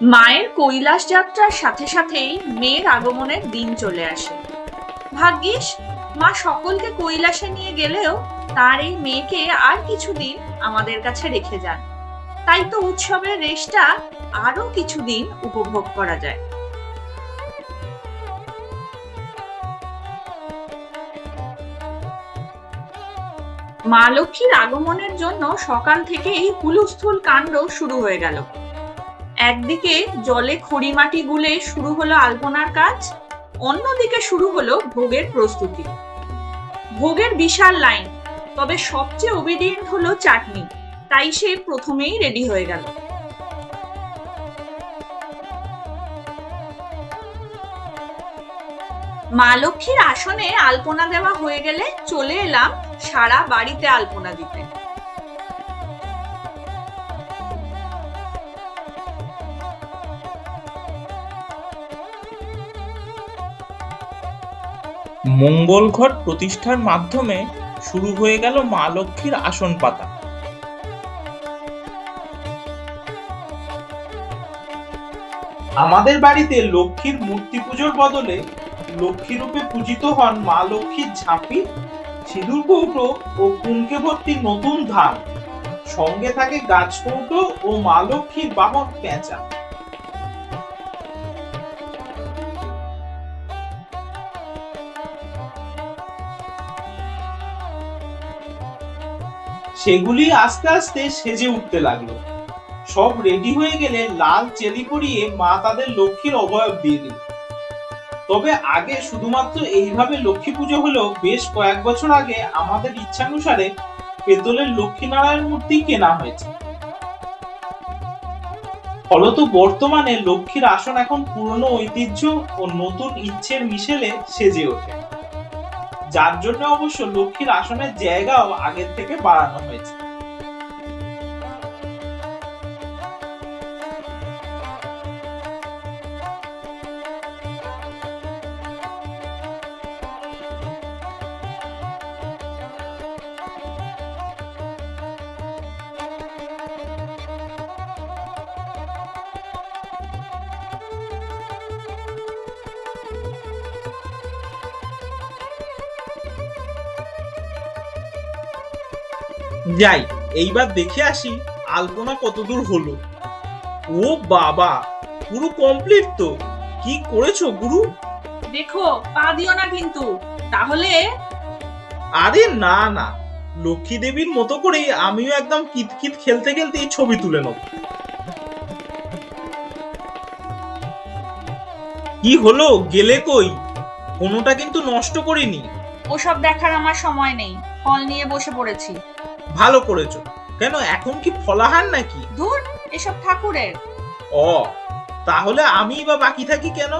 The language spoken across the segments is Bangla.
মায়ের কৈলাস যাত্রার সাথে সাথেই মেয়ের আগমনের দিন চলে আসে। ভাগ্যিস, মা সকলকে কৈলাসে নিয়ে গেলেও তার এই মেয়েকে আর কিছুদিন আমাদের কাছে রেখে যান। তাই তো উৎসবের রেশটা আরও কিছুদিন উপভোগ করা যায়। মা লক্ষ্মীর আগমনের জন্য সকাল থেকেই হুলুস্থুল কাণ্ড শুরু হয়ে গেল। একদিকে জলে খড়ি মাটি গুলে শুরু হলো আলপনার কাজ, অন্যদিকে শুরু হলো ভোগের প্রস্তুতি। ভোগের বিশাল লাইন, তবে সবচেয়ে ওবিডিয়েন্ট হলো চাটনি, তাই সে প্রথমেই রেডি হয়ে গেল। মা লক্ষ্মীর আসনে আলপনা দেওয়া হয়ে গেলে চলে এলাম সারা বাড়িতে আলপনা দিতে। মঙ্গল ঘট প্রতিষ্ঠার মাধ্যমে শুরু হয়ে গেল মা লক্ষ্মীর আসন পাতা। আমাদের বাড়িতে লক্ষ্মীর মূর্তি পুজোর বদলে লক্ষ্মী রূপে পূজিত হন মা লক্ষ্মীর ঝাঁপি, সিঁদুর কৌটো ও কুঙ্কে ভর্তি নতুন ধান। সঙ্গে থাকে গাছ কৌটো ও মা লক্ষ্মীর বাহন পেঁচা। সেগুলি আস্তে আস্তে সেজে উঠতে লাগল। সব রেডি হয়ে গেলে লাল চেলি পরিয়ে মা তাদের লক্ষ্মীর অবয়ব দিয়ে দিল। তবে আগে শুধুমাত্র এইভাবে লক্ষ্মী পুজো হলেও বেশ কয়েক বছর আগে আমাদের ইচ্ছানুসারে পেতলের লক্ষ্মীনারায়ণ মূর্তি কেনা হয়েছে। ফলত বর্তমানে লক্ষ্মীর আসন এখন পুরনো ঐতিহ্য ও নতুন ইচ্ছের মিশেলে সেজে ওঠে। যার জন্য অবশ্য লক্ষ্মীর আসনের জায়গাও আগের থেকে বাড়ানো হয়েছে। যাই এইবার দেখে আসি আলপনা কতদূর হলো। ও বাবা পুরো কমপ্লিট তো। কি করেছ গুরু? দেখো পা দিও না কিন্তু। তাহলে? আরে না না। লক্ষ্মী দেবীর মতো করে আমিও একদম কিতকিত খেলতে খেলতে এই ছবি তুলে নেব। কি হলো? গেলে কই? কোনোটা কিন্তু নষ্ট করিনি। ওসব দেখার আমার সময় নেই। ফল নিয়ে বসে পড়েছি। ভালো করেছ। কেন? এখন কি ফলাহার নাকি? দূর এসব ঠাকুরের। ও তাহলে আমি বা বাকি থাকি কেন?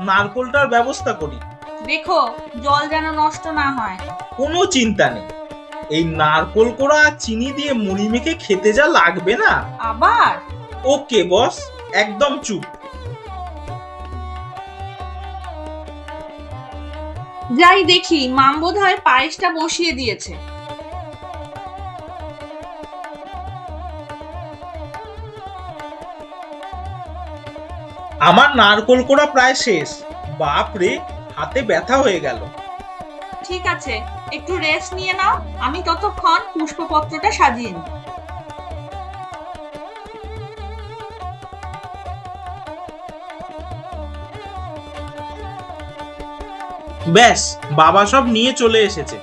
নারকোলটার ব্যবস্থা করি। দেখো জল যেন নষ্ট না হয়। কোনো চিন্তা নেই। এই নারকোল কোড়া চিনি দিয়ে মুড়ি মেখে খেতে যা লাগবে না। আবার? ওকে বস একদম চুপ। যাই দেখি মাম বোধ হয় পায়েসটা বসিয়ে দিয়েছে। আমার নারকোল কোড়া প্রায় শেষ। বাপ রে হাতে ব্যথা হয়ে গেল। ঠিক আছে একটু রেস্ট নিয়ে নাও আমি ততক্ষণ পুষ্পপত্রটা সাজিয়ে নিই। ব্যাস বাবা সব নিয়ে চলে এসেছে।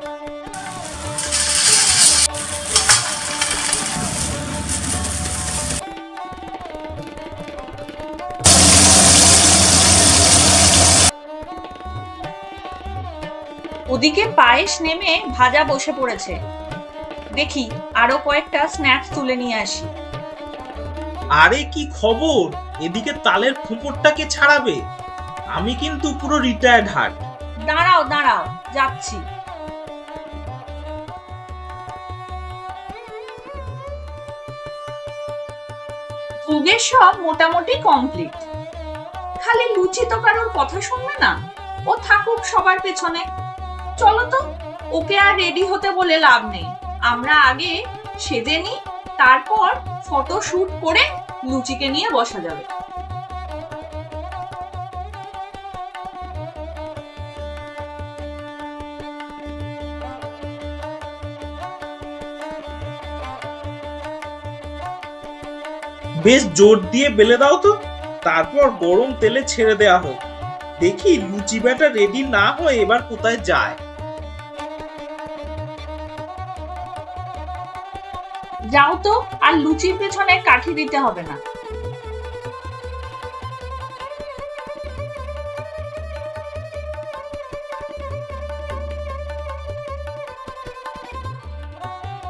ওদিকে পায়েস নেমে ভাজা বসে পড়েছে। দেখি আরও কয়েকটা স্ন্যাক্স তুলে নিয়ে আসি। আরে কি খবর? এদিকে তালের খুঁপড়টাকে ছাড়াবে? আমি কিন্তু পুরো রিটায়ার্ড হার্ট দাঁড়াও দাঁড়াও যাচ্ছি। ভোগের সব মোটামুটি কমপ্লিট খালি লুচি তো কারোর কথা শুনবে না। ও থাকুক সবার পেছনে। চলো তো। ওকে আর রেডি হতে বলে লাভ নেই। আমরা আগে সেজে নিই, তারপর ফটো শুট করে লুচিকে নিয়ে বসা যাবে। বেশ জোর দিয়ে বেলে দাও তো। তারপর গরম তেলে ছেড়ে দেয়া হোক। দেখি লুচি ব্যাটা রেডি না হয়ে এবার কোথায় যায়। যাও তো, আর লুচির পেছনে কাঠি দিতে হবে না।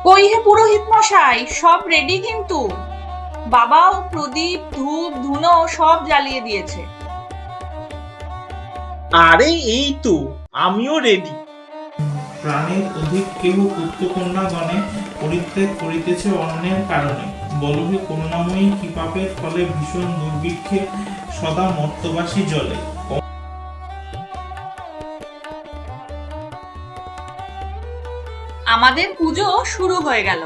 কই হে পুরোহিত মশাই, সব রেডি কিন্তু? বাবাও প্রদীপ, ধূপ, ধুনো সব জ্বালিয়ে দিয়েছে। আরে এই তো, আমিও রেডি প্রাণের অধিক কেহ পুত্রকন্যাগণে পরিত্যাগ করিতেছে অন্যের কারণে। বলবে, করুণাময়ী কি পাপের ফলে ভীষণ দুর্ভিক্ষে সদা মর্তবাসী জলে আমাদের পুজো শুরু হয়ে গেল।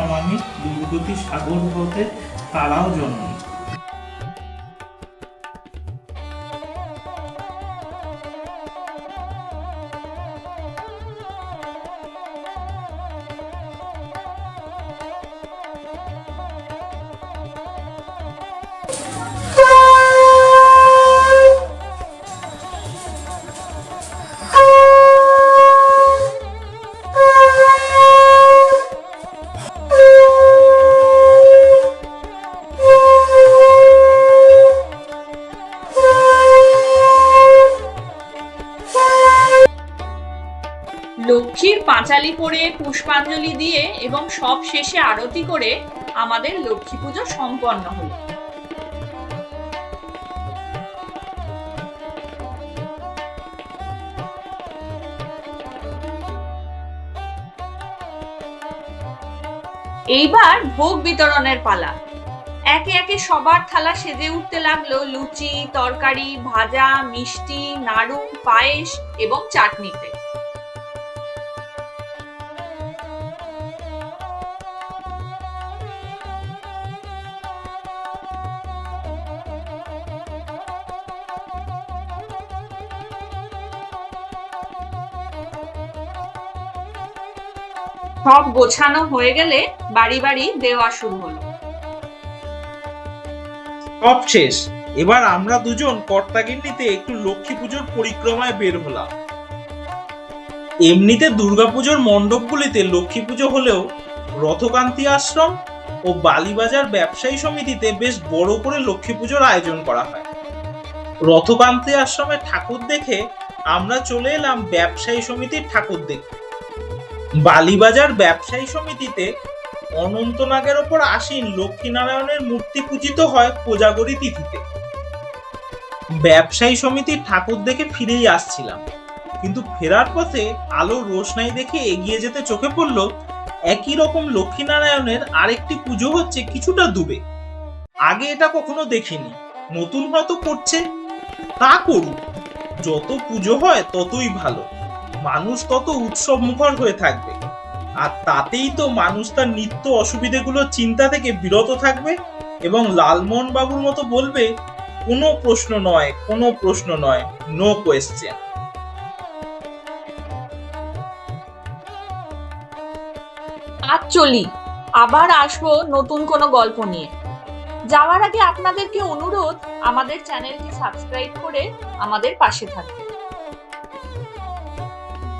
নমামি দুর্গতি সাগর হতে তারাও জন্ম। লক্ষ্মীর পাঁচালি পরে পুষ্পাঞ্জলি দিয়ে এবং সব শেষে আরতি করে আমাদের লক্ষ্মী পুজো সম্পন্ন হলো। এইবার ভোগ বিতরণের পালা। একে একে সবার থালা সেজে উঠতে লাগল লুচি, তরকারি, ভাজা, মিষ্টি, নাড়ু, পায়েস এবং চাটনিতে। সব গোছানো হয়ে গেলে বাড়ি বাড়ি দেওয়া শুরু হলো। সব শেষ। এবার আমরা দুজন কর্তাগিন্নিতে একটু লক্ষ্মী পুজোর পরিক্রমায় বের হলাম। এমনিতে দুর্গাপুজোর মণ্ডপগুলিতে লক্ষ্মী পুজো হলেও রথকান্তি আশ্রম ও বালিবাজার ব্যবসায়ী সমিতিতে বেশ বড় করে লক্ষ্মী পুজোর আয়োজন করা হয়। রথকান্তি আশ্রমে ঠাকুর দেখে আমরা চলে এলাম ব্যবসায়ী সমিতির ঠাকুর দেখতে। বালিবাজার ব্যবসায়ী সমিতিতে অনন্তনাগের ওপর আসীন লক্ষ্মীনারায়ণের মূর্তি পূজিত হয় কোজাগরী তিথিতে। ব্যবসায়ী সমিতির ঠাকুর দেখে ফিরেই আসছিলাম। কিন্তু ফেরার পথে আলোর রোশনাই দেখে এগিয়ে যেতে চোখে পড়ল, একই রকম লক্ষ্মীনারায়ণের আরেকটি পুজো হচ্ছে কিছুটা দূরে আগে এটা কখনো দেখিনি। নতুন হয়তো করছে। তা করুক। যত পুজো হয় ততই ভালো। মানুষ তত উৎসব মুখর হয়ে থাকবে। আর তাতেই তো মানুষ তার নিত্য অসুবিধেগুলোর চিন্তা থেকে বিরত থাকবে এবং লালমোহন বাবুর মতো বলবে, কোনো প্রশ্ন নয়, কোনো প্রশ্ন নয় নো কোয়েশ্চেন আজ চলি, আবার আসব নতুন কোনো গল্প নিয়ে। যাওয়ার আগে আপনাদেরকে অনুরোধ, আমাদের চ্যানেলটি সাবস্ক্রাইব করে আমাদের পাশে থাকবে